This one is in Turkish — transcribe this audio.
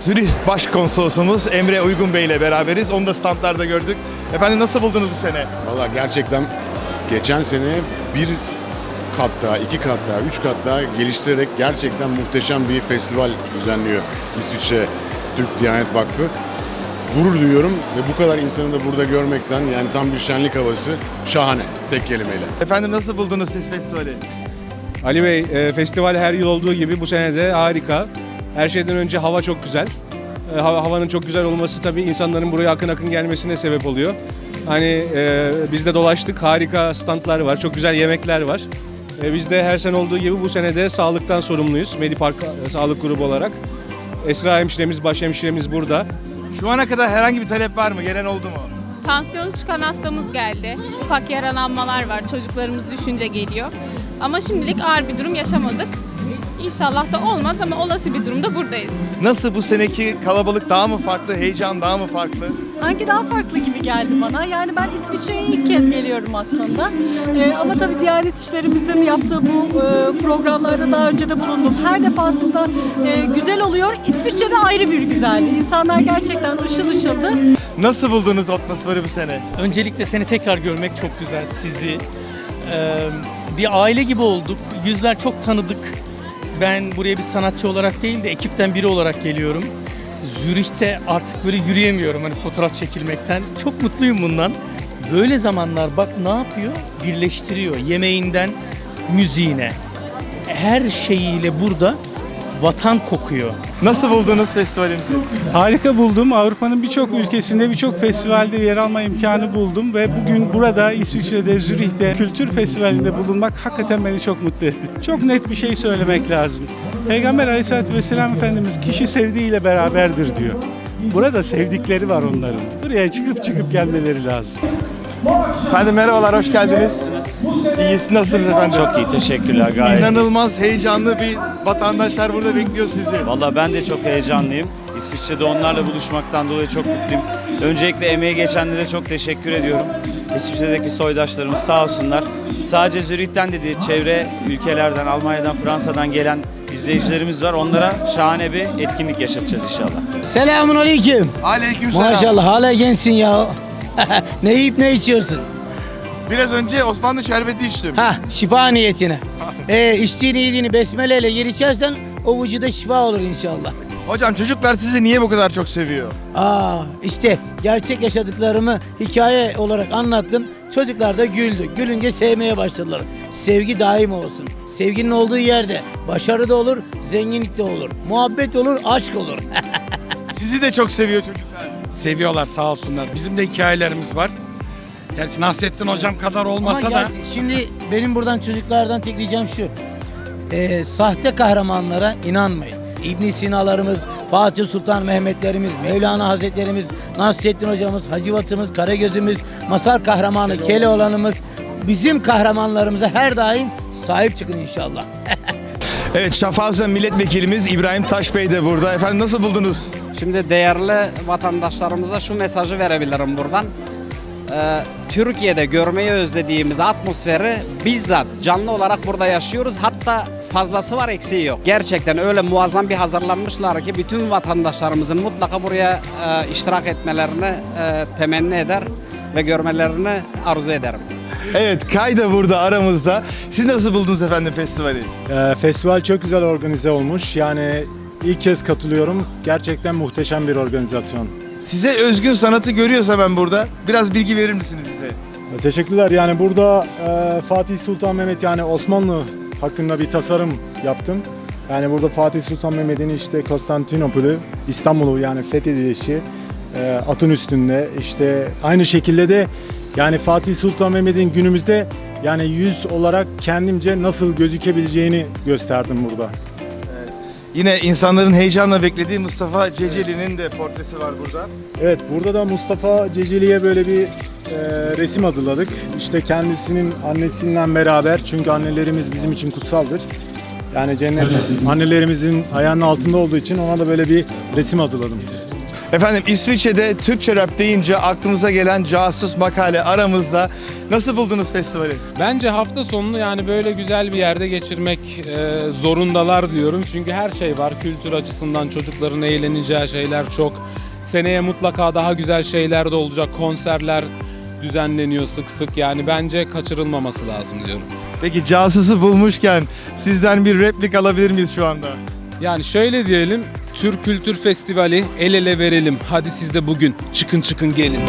Zürih Başkonsolosumuz Emre Uygun Bey ile beraberiz. Onu da standlarda gördük. Efendim nasıl buldunuz bu sene? Valla gerçekten geçen sene bir kat daha, iki kat daha, üç kat daha geliştirerek gerçekten muhteşem bir festival düzenliyor İsviçre Türk Diyanet Vakfı. Gurur duyuyorum ve bu kadar insanı da burada görmekten yani tam bir şenlik havası şahane tek kelimeyle. Efendim nasıl buldunuz siz festivali? Ali Bey, e, festival her yıl olduğu gibi bu sene de harika. Her şeyden önce hava çok güzel. E, hava, havanın çok güzel olması tabii insanların buraya akın akın gelmesine sebep oluyor. Hani e, biz de dolaştık, harika standlar var, çok güzel yemekler var. E, biz de her sene olduğu gibi bu sene de sağlıktan sorumluyuz. Medipark e, Sağlık Grubu olarak. Esra hemşiremiz, baş hemşiremiz burada. Şu ana kadar herhangi bir talep var mı? Gelen oldu mu? Tansiyonu çıkan hastamız geldi. Ufak yaralanmalar var. Çocuklarımız düşünce geliyor. Ama şimdilik ağır bir durum yaşamadık. İnşallah da olmaz ama olası bir durumda buradayız. Nasıl bu seneki kalabalık daha mı farklı, heyecan daha mı farklı? Sanki daha farklı gibi geldi bana. Yani ben İsviçre'ye ilk kez geliyorum aslında. Ee, ama tabii Diyanet İşlerimizin yaptığı bu e, programlarda daha önce de bulundum. Her defasında e, güzel oluyor. İsviçre'de ayrı bir güzeldi. İnsanlar gerçekten ışıl ışıldı. Nasıl buldunuz atmosferi bu sene? Öncelikle seni tekrar görmek çok güzel sizi. Ee, bir aile gibi olduk. Yüzler çok tanıdık. Ben buraya bir sanatçı olarak değil de ekipten biri olarak geliyorum. Zürih'te artık böyle yürüyemiyorum hani fotoğraf çekilmekten. Çok mutluyum bundan. Böyle zamanlar bak ne yapıyor? Birleştiriyor. Yemeğinden müziğine. Her şeyiyle burada vatan kokuyor. Nasıl buldunuz festivalimizi? Harika buldum. Avrupa'nın birçok ülkesinde birçok festivalde yer alma imkanı buldum ve bugün burada İsviçre'de, Zürih'te kültür festivalinde bulunmak hakikaten beni çok mutlu etti. Çok net bir şey söylemek lazım. Peygamber Aleyhisselatü Vesselam Efendimiz kişi sevdiğiyle beraberdir diyor. Burada sevdikleri var onların. Buraya çıkıp çıkıp gelmeleri lazım. Efendim merhabalar, hoş geldiniz. İyisi nasılsınız efendim? Çok iyi teşekkürler gayet. İnanılmaz heyecanlı bir vatandaşlar burada bekliyor sizi. Valla ben de çok heyecanlıyım. İsviçre'de onlarla buluşmaktan dolayı çok mutluyum. Öncelikle emeği geçenlere çok teşekkür ediyorum. İsviçre'deki soydaşlarımız sağ olsunlar. Sadece Zürih'ten de değil, çevre ülkelerden, Almanya'dan, Fransa'dan gelen izleyicilerimiz var. Onlara şahane bir etkinlik yaşatacağız inşallah. Selamun aleyküm. Aleykümselam. Maşallah hala gençsin ya. ne yiyip ne içiyorsun? Biraz önce Osmanlı şerbeti içtim. Ha şifa niyetine. Ee, içtiğini yediğini besmeleyle yer içersen o vücuda şifa olur inşallah. Hocam çocuklar sizi niye bu kadar çok seviyor? Aa işte gerçek yaşadıklarımı hikaye olarak anlattım. Çocuklar da güldü. Gülünce sevmeye başladılar. Sevgi daim olsun. Sevginin olduğu yerde başarı da olur, zenginlik de olur. Muhabbet olur, aşk olur. Sizi de çok seviyor çocuklar. Seviyorlar sağ olsunlar. Bizim de hikayelerimiz var. Gerçi Nasrettin hocam kadar olmasa Ama da gerçi- şimdi benim buradan çocuklardan tek ricam şu. Ee, sahte kahramanlara inanmayın. İbn Sina'larımız, Fatih Sultan Mehmetlerimiz, Mevlana Hazretlerimiz, Nasrettin hocamız, Hacivatımız, Karagözümüz, masal kahramanı Keloğlanımız bizim kahramanlarımıza her daim sahip çıkın inşallah. Evet Şafaközem milletvekilimiz İbrahim Taş Bey de burada. Efendim nasıl buldunuz? Şimdi değerli vatandaşlarımıza şu mesajı verebilirim buradan. Ee, Türkiye'de görmeyi özlediğimiz atmosferi bizzat canlı olarak burada yaşıyoruz. Hatta fazlası var eksiği yok. Gerçekten öyle muazzam bir hazırlanmışlar ki bütün vatandaşlarımızın mutlaka buraya e, iştirak etmelerini e, temenni eder ve görmelerini arzu ederim. Evet Kay da burada aramızda. Siz nasıl buldunuz efendim festivali? Ee, festival çok güzel organize olmuş. Yani ilk kez katılıyorum. Gerçekten muhteşem bir organizasyon. Size özgün sanatı görüyorsa ben burada. Biraz bilgi verir misiniz bize? Ee, Teşekkürler. Yani burada e, Fatih Sultan Mehmet yani Osmanlı hakkında bir tasarım yaptım. Yani burada Fatih Sultan Mehmet'in işte Konstantinopol'ü, İstanbul'u yani fethedilişi e, atın üstünde. işte aynı şekilde de yani Fatih Sultan Mehmet'in günümüzde yani yüz olarak kendimce nasıl gözükebileceğini gösterdim burada. Yine insanların heyecanla beklediği Mustafa Ceceli'nin de portresi var burada. Evet burada da Mustafa Ceceli'ye böyle bir e, resim hazırladık. İşte kendisinin annesiyle beraber çünkü annelerimiz bizim için kutsaldır. Yani cennet annelerimizin ayağının altında olduğu için ona da böyle bir resim hazırladım. Efendim İsviçre'de Türkçe rap deyince aklımıza gelen casus makale aramızda. Nasıl buldunuz festivali? Bence hafta sonunu yani böyle güzel bir yerde geçirmek e, zorundalar diyorum. Çünkü her şey var. Kültür açısından çocukların eğleneceği şeyler çok. Seneye mutlaka daha güzel şeyler de olacak. Konserler düzenleniyor sık sık. Yani bence kaçırılmaması lazım diyorum. Peki casusu bulmuşken sizden bir replik alabilir miyiz şu anda? Yani şöyle diyelim. Türk Kültür Festivali el ele verelim. Hadi siz de bugün çıkın çıkın gelin.